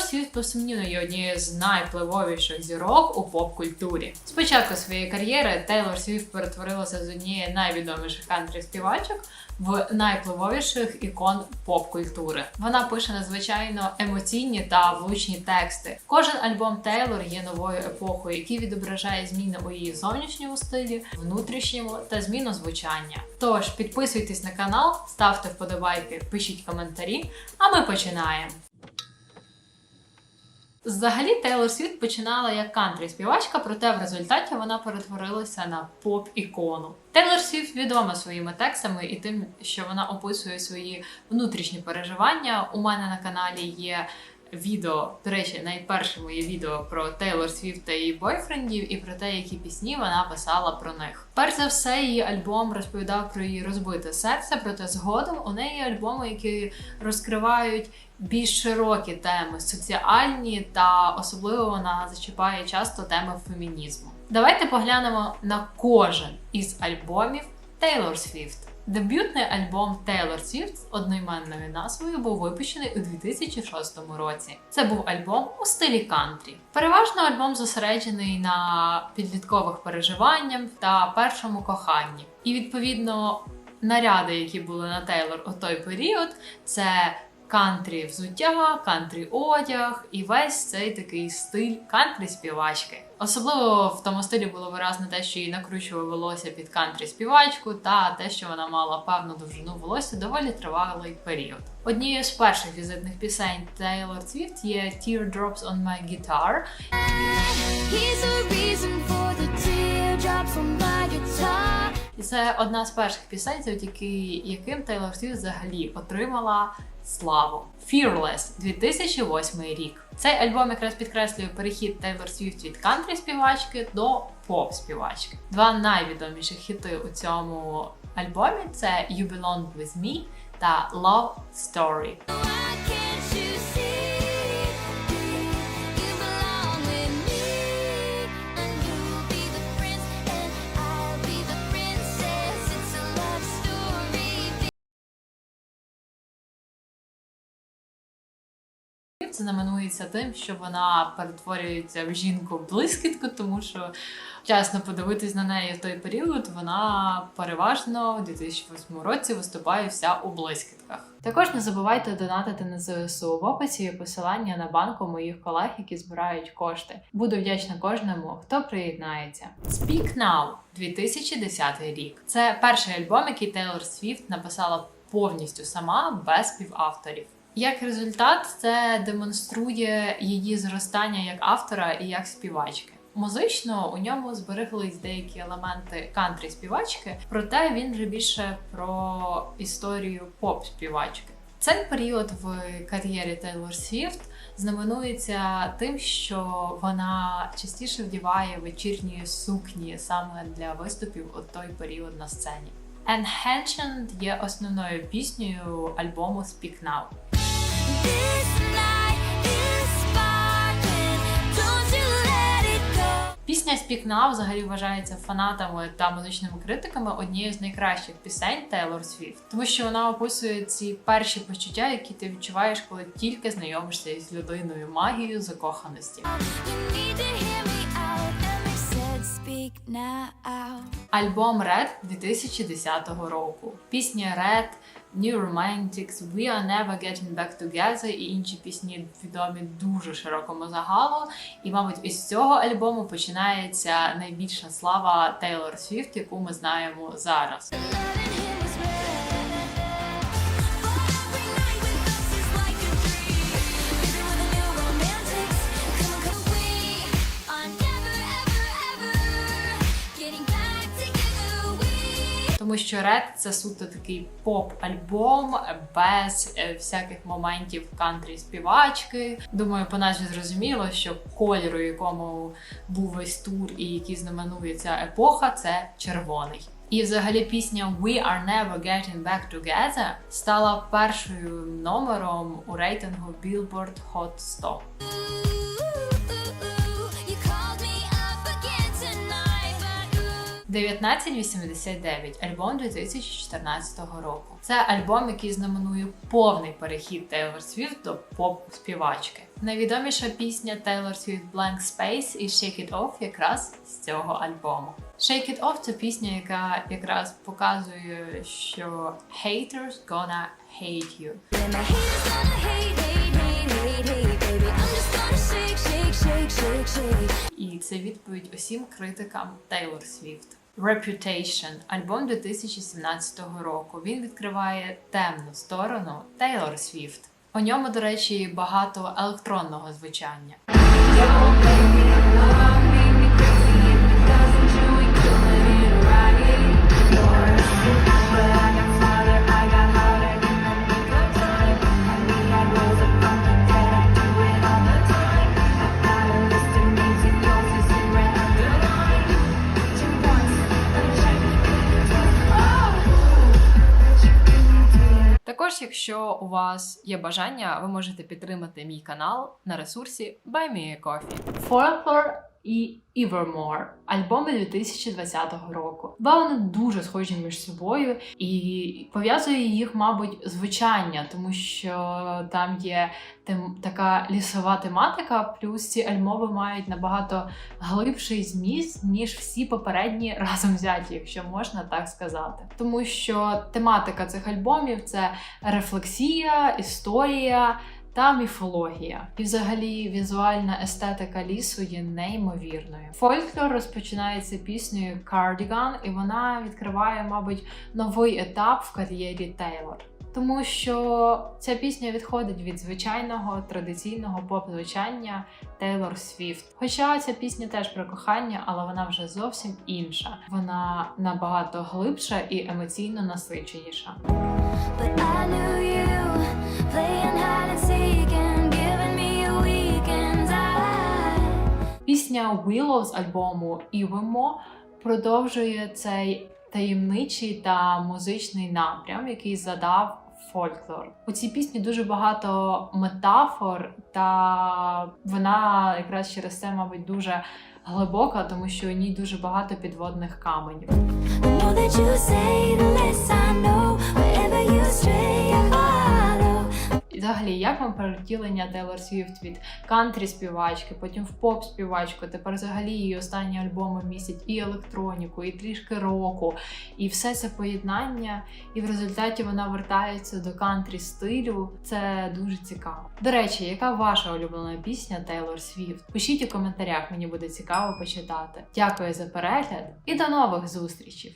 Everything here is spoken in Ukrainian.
Тейлор Свіфт безсумнівно є однією з найвпливовіших зірок у поп-культурі. Спочатку своєї кар'єри Тейлор Свіфт перетворилася з однієї найвідоміших кантрі співачок в найвпливовіших ікон поп-культури. Вона пише надзвичайно емоційні та влучні тексти. Кожен альбом Тейлор є новою епохою, який відображає зміни у її зовнішньому стилі, внутрішньому та зміну звучання. Тож підписуйтесь на канал, ставте вподобайки, пишіть коментарі, а ми починаємо. Взагалі Тейлор Світ починала як кантрі співачка, проте в результаті вона перетворилася на поп-ікону. Тейлор Свіфт відома своїми текстами і тим, що вона описує свої внутрішні переживання. У мене на каналі є відео, до речі, найперше моє відео про Тейлор Свіфт та її бойфрендів і про те, які пісні вона писала про них. Перш за все, її альбом розповідав про її розбите серце, проте згодом у неї альбоми, які розкривають більш широкі теми, соціальні, та особливо вона зачіпає часто теми фемінізму. Давайте поглянемо на кожен із альбомів Тейлор Свіфт. Дебютний альбом Тейлор Свіфт з одноіменною назвою був випущений у 2006 році. Це був альбом у стилі кантрі. Переважно альбом зосереджений на підліткових переживаннях та першому коханні. І відповідно наряди, які були на Тейлор у той період, це кантрі взуття, кантрі одяг і весь цей такий стиль кантрі співачки. Особливо в тому стилі було виразно те, що їй накручував волосся під кантрі співачку, та те, що вона мала певну довжину волосся доволі тривалий період. Однією з перших візитних пісень Taylor Swift є Teardrops on My Guitar, He's the reason for the teardrops on my guitar. і це одна з перших пісень, завдяки яким Taylor Swift взагалі отримала славу. Fearless 2008 рік. Цей альбом якраз підкреслює перехід Taylor Swift від кантрі співачки до поп співачки. Два найвідоміші хіти у цьому альбомі це You Belong With Me та Love Story. Це знаменується тим, що вона перетворюється в жінку блискітку, тому що чесно подивитись на неї в той період, вона переважно у 2008 році виступає вся у блискітках. Також не забувайте донатити на ЗСУ в описі посилання на банку моїх колег, які збирають кошти. Буду вдячна кожному, хто приєднається. Speak Now 2010 рік. Це перший альбом, який Тейлор Свіфт написала повністю сама без співавторів. Як результат, це демонструє її зростання як автора і як співачки. Музично у ньому збереглись деякі елементи кантрі співачки, проте він вже більше про історію поп співачки. Цей період в кар'єрі Тейлор Свіфт знаменується тим, що вона частіше вдіває вечірні сукні саме для виступів у той період на сцені. Enhanced є основною піснею альбому Speak Now. Пісня Speak Now взагалі вважається фанатами та музичними критиками однією з найкращих пісень Тейлор Свіфт, тому що вона описує ці перші почуття, які ти відчуваєш, коли тільки знайомишся із людиною магією закоханості. Альбом Red 2010 року. Пісня Red, New Romantics, We Are Never Getting Back Together і інші пісні відомі дуже широкому загалу. І, мабуть, із цього альбому починається найбільша слава Тейлор Свіфт, яку ми знаємо зараз. Тому що Red це суто такий поп-альбом без е, всяких моментів кантрі співачки. Думаю, по назві зрозуміло, що колір, у якому був весь тур і який знаменує ця епоха, це червоний. І взагалі пісня We Are Never Getting Back Together стала першою номером у рейтингу Billboard Hot 100. 1989 альбом 2014 року. Це альбом, який знаменує повний перехід Тейлор Свіфт до поп-співачки. Найвідоміша пісня Taylor Swift Blank Space і Shake It Off якраз з цього альбому. Shake It Off це пісня, яка якраз показує, що haters gonna hate you. І це відповідь усім критикам Taylor Swift. Reputation альбом 2017 року. Він відкриває темну сторону Тейлор Свіфт. У ньому, до речі, багато електронного звучання. Також, якщо у вас є бажання, ви можете підтримати мій канал на ресурсі Buy Me a Coffee. Folklore і Evermore альбоми 2020 року. Два вони дуже схожі між собою, і пов'язує їх, мабуть, звучання, тому що там є тем, така лісова тематика, плюс ці альбоми мають набагато глибший зміст, ніж всі попередні разом взяті, якщо можна так сказати. Тому що тематика цих альбомів це рефлексія, історія. Та міфологія, і взагалі візуальна естетика лісу є неймовірною. Фольклор розпочинається піснею Cardigan, і вона відкриває, мабуть, новий етап в кар'єрі Тейлор. Тому що ця пісня відходить від звичайного традиційного поп-звучання Тейлор Свіфт. Хоча ця пісня теж про кохання, але вона вже зовсім інша. Вона набагато глибша і емоційно насиченіша. But I knew you Пісня Willow з альбому Івемо продовжує цей таємничий та музичний напрям, який задав фольклор. У цій пісні дуже багато метафор, та вона якраз через це, мабуть, дуже глибока, тому що у ній дуже багато підводних каменів. Як вам Тейлор Свіфт від кантрі співачки, потім в поп співачку. Тепер взагалі її останні альбоми містять і електроніку, і трішки року, і все це поєднання. І в результаті вона вертається до кантрі стилю. Це дуже цікаво. До речі, яка ваша улюблена пісня Тейлор Свіфт? Пишіть у коментарях, мені буде цікаво почитати. Дякую за перегляд і до нових зустрічей!